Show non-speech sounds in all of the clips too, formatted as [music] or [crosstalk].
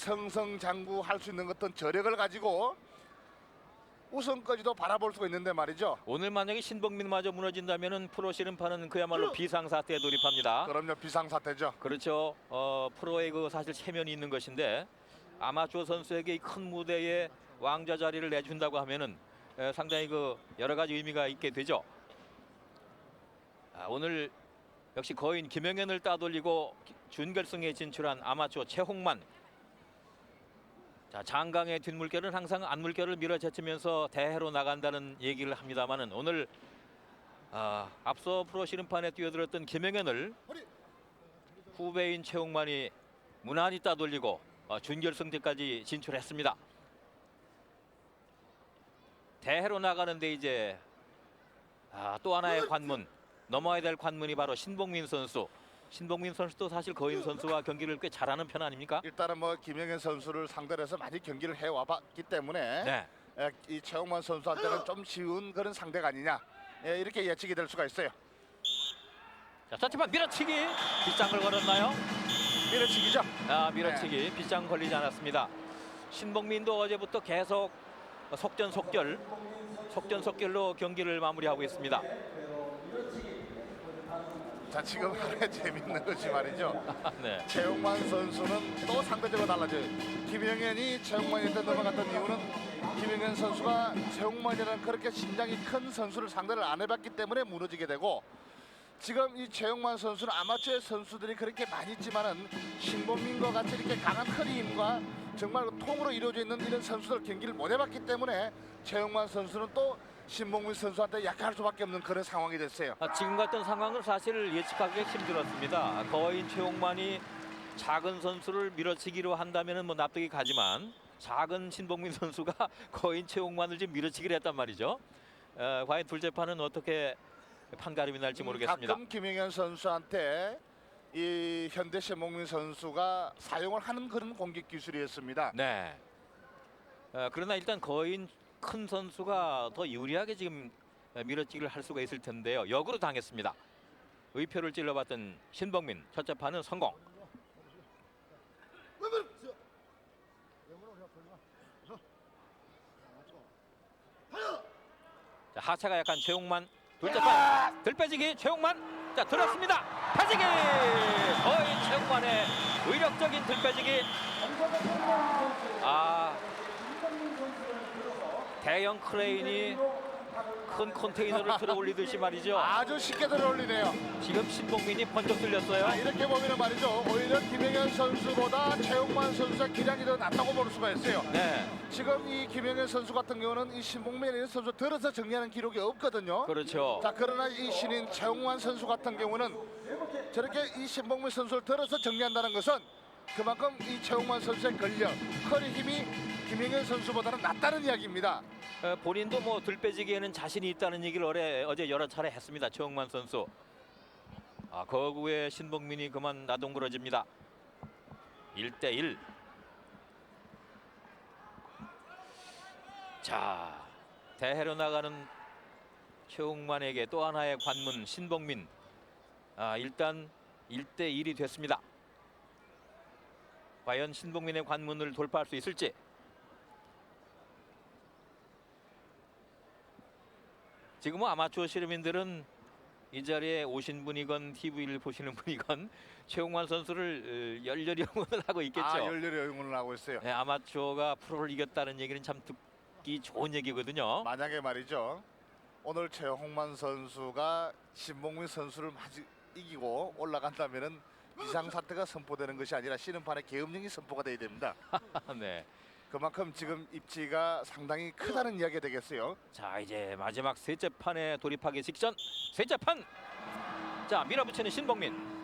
성성장구 할 수 있는 어떤 저력을 가지고 우승까지도 바라볼 수가 있는데 말이죠. 오늘 만약에 신봉민마저 무너진다면은 프로 씨름파는 그야말로 비상사태에 돌입합니다. 그럼요 비상사태죠. 그렇죠. 어, 프로의 그 사실 체면이 있는 것인데 아마추어 선수에게 이큰 무대에 왕자 자리를 내준다고 하면은 에, 상당히 그 여러 가지 의미가 있게 되죠. 아, 오늘 역시 거인 김영현을 따돌리고 기- 준결승에 진출한 아마추어 최홍만. 자 장강의 뒷물결은 항상 안물결을 밀어제치면서 대회로 나간다는 얘기를 합니다만은 오늘 아, 앞서 프로 씨름판에 뛰어들었던 김영현을 후배인 최홍만이 무난히 따돌리고 어, 준결승대까지 진출했습니다. 대회로 나가는데 이제 아, 또 하나의 관문 넘어야 될 관문이 바로 신봉민 선수. 신봉민 선수도 사실 거인 선수와 경기를 꽤 잘하는 편 아닙니까? 일단은 뭐 김영현 선수를 상대로 해서 많이 경기를 해와봤기 때문에 네. 에, 이 최홍만 선수한테는 좀 쉬운 그런 상대가 아니냐 예, 이렇게 예측이 될 수가 있어요. 자, 첫째판 밀어치기 빗장을 걸었나요? 밀어치기죠. 아, 밀어치기 빗장 걸리지 않았습니다. 신봉민도 어제부터 계속 속전속결, 속전속결로 경기를 마무리하고 있습니다. 자 지금 하나의 재밌는 것이 말이죠. [laughs] 네. 최용만 선수는 또 상대적으로 달라져요. 김영현이 최용만한테 넘어갔던 이유는 김영현 선수가 최용만이라는 그렇게 신장이 큰 선수를 상대를 안 해봤기 때문에 무너지게 되고 지금 이 최용만 선수는 아마추어 선수들이 그렇게 많이 있지만은 신범민과 같이 이렇게 강한 허리 힘과 정말 통으로 이루어져 있는 이런 선수들 경기를 못 해봤기 때문에 최용만 선수는 또 신봉민 선수한테 약할 수밖에 없는 그런 상황이 됐어요. 아, 지금 같은 상황은 사실 예측하기 힘들었습니다. 거인 최홍만이 작은 선수를 밀어치기로 한다면 뭐 납득이 가지만 작은 신봉민 선수가 [laughs] 거인 최홍만을 지금 밀어치기를 했단 말이죠. 어, 과연 둘째 판은 어떻게 판가름이 날지 모르겠습니다. 가끔 김영현 선수한테 이 현대 신봉민 선수가 사용을 하는 그런 공격 기술이었습니다. 네. 어, 그러나 일단 거인 큰 선수가 더 유리하게 지금 밀어치기를 할 수가 있을 텐데요. 역으로 당했습니다. 의표를 찔러봤던 신봉민 첫째 판은 성공. 자, 하체가 약간 최용만 둘째 판 들빼지기 최용만 자 들었습니다 패지기 거의 최용만의 의력적인 들빼지기 아 대형 크레인이 큰 컨테이너를 들어 올리듯이 말이죠 아주 쉽게 들어올리네요. 지금 신봉민이 번쩍 자, 들렸어요 이렇게 보면 말이죠. 오히려 김영현 선수보다 최용만 선수의 기량이 더 낫다고 볼 수가 있어요. 네 지금 이 김영현 선수 같은 경우는 이 신봉민 선수 들어서 정리하는 기록이 없거든요. 그렇죠 자 그러나 이 신인 최용만 선수 같은 경우는 저렇게 이 신봉민 선수를 들어서 정리한다는 것은 그만큼 이 최용만 선수의 근력, 허리 힘이 김영현 선수보다는 낫다는 이야기입니다. 어, 본인도 뭐 들빼지기에는 자신이 있다는 얘기를 어제, 어제 여러 차례 했습니다. 최홍만 선수. 아, 거구의 신봉민이 그만 나동그러집니다. 1대1. 자, 대회로 나가는 최홍만에게 또 하나의 관문 신봉민. 아, 일단 1대1이 됐습니다. 과연 신봉민의 관문을 돌파할 수 있을지. 지금 뭐 아마추어 씨름인들은 이 자리에 오신 분이건 TV를 보시는 분이건 [laughs] 최홍만 선수를 어, 열렬히 [laughs] 응원을 하고 있겠죠. 아 열렬히 응원을 하고 있어요. 네, 아마추어가 프로를 이겼다는 얘기는 참 듣기 좋은 얘기거든요. 만약에 말이죠. 오늘 최홍만 선수가 신봉민 선수를 이기고 올라간다면은 비상 사태가 선포되는 것이 아니라 씨름판에 계엄령이 선포가 돼야 됩니다. [laughs] 네. 그만큼 지금 입지가 상당히 크다는 이야기가 되겠어요. 자 이제 마지막 셋째 판에 돌입하기 직전 셋째 판. 자 밀어붙이는 신봉민.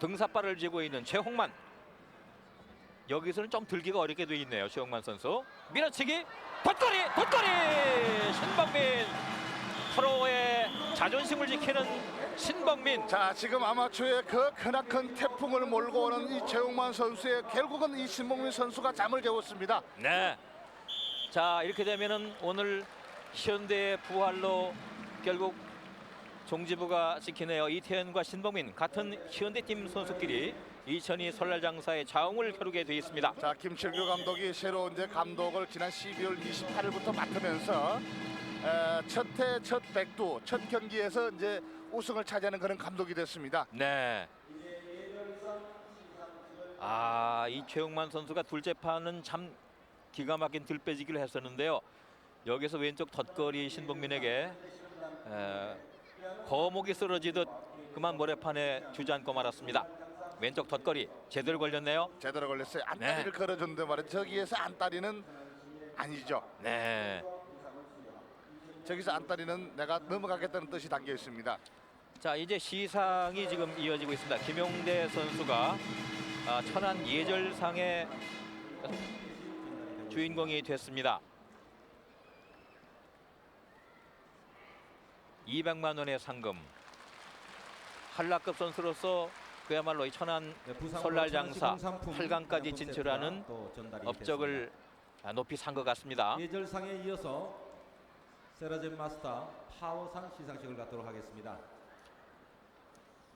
등삿발을 쥐고 있는 최홍만. 여기서는 좀 들기가 어렵게 돼 있네요. 최홍만 선수. 밀어치기. 덧거리 덧거리. 신봉민. 프로의 자존심을 지키는 신봉민. 자 지금 아마추어의 그 크나큰 태풍을 몰고 오는 이 최홍만 선수의 결국은 이 신봉민 선수가 잠을 재웠습니다. 네. 자 이렇게 되면은 오늘 현대의 부활로 결국 종지부가 지키네요. 이태현과 신봉민 같은 현대팀 선수끼리 2002 설날 장사의 자웅을 겨루게 돼 있습니다. 자 김칠규 감독이 새로 이제 감독을 지난 12월 28일부터 맡으면서 에, 첫해 첫 백두 첫 경기에서 이제 우승을 차지하는 그런 감독이 됐습니다. 네. 아, 이 최용만 선수가 둘째 판은 참 기가 막힌 들빼지기를 했었는데요. 여기서 왼쪽 덧거리 신봉민에게 에, 거목이 쓰러지듯 그만 모래판에 주저앉고 말았습니다. 왼쪽 덧거리 제대로 걸렸네요. 제대로 걸렸어요. 안다리를 걸어줬는데 말이야 저기에서 안다리는 아니죠. 네. 저기서 안다리는 내가 넘어가겠다는 뜻이 담겨 있습니다. 자 이제 시상이 지금 이어지고 있습니다. 김용대 선수가 아, 천안 예절상의 주인공이 됐습니다. 200만 원의 상금. 한라급 선수로서 그야말로 이 천안 설날 장사 상품 8강까지 상품 진출하는 업적을 아, 높이 산 것 같습니다. 예절상에 이어서 세라젠 마스터 파워상 시상식을 갖도록 하겠습니다.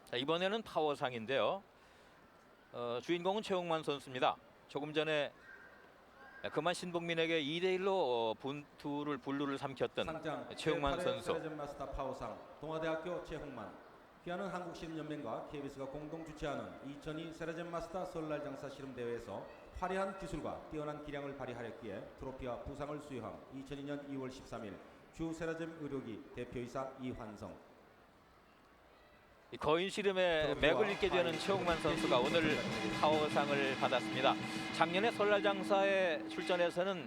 자, 이번에는 파워상인데요. 어, 주인공은 최홍만 선수입니다. 조금 전에 그만 신봉민에게 2대 1로 어, 분투를 분루를 삼켰던 상장 최홍만 제8회 선수. 세라젠 마스터 파워상 동아대학교 최홍만 귀하는 한국시민연맹과 KBS가 공동 주최하는 2002 세라젠 마스터 설날 장사 실험 대회에서 화려한 기술과 뛰어난 기량을 발휘하였기에 트로피와 부상을 수여함 2002년 2월 13일 주 세라젠 의료기 대표이사 이환성 이 거인 씨름에 맥을 잇게 되는 최홍만 선수가 오늘 파워상을 받았습니다. 작년에 설날 장사에 출전해서는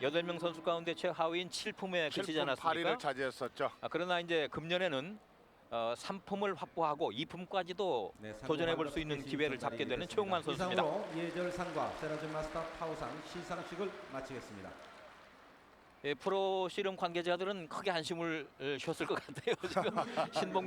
8명 선수 가운데 최하위인 7품에 그치지 7품 않았습니까? 8위를 차지했었죠. 아, 그러나 이제 금년에는 어, 3품을 확보하고 2품까지도 네, 도전해 볼 수 있는 기회를 잡게 되는 최홍만 선수입니다. 이상으로 예절 상과 세라젠 마스터 파워상 시상식을 마치겠습니다. 예, 프로 씨름 관계자들은 크게 한심을 어, 쉬었을 것 같아요. 지금 [laughs] 신봉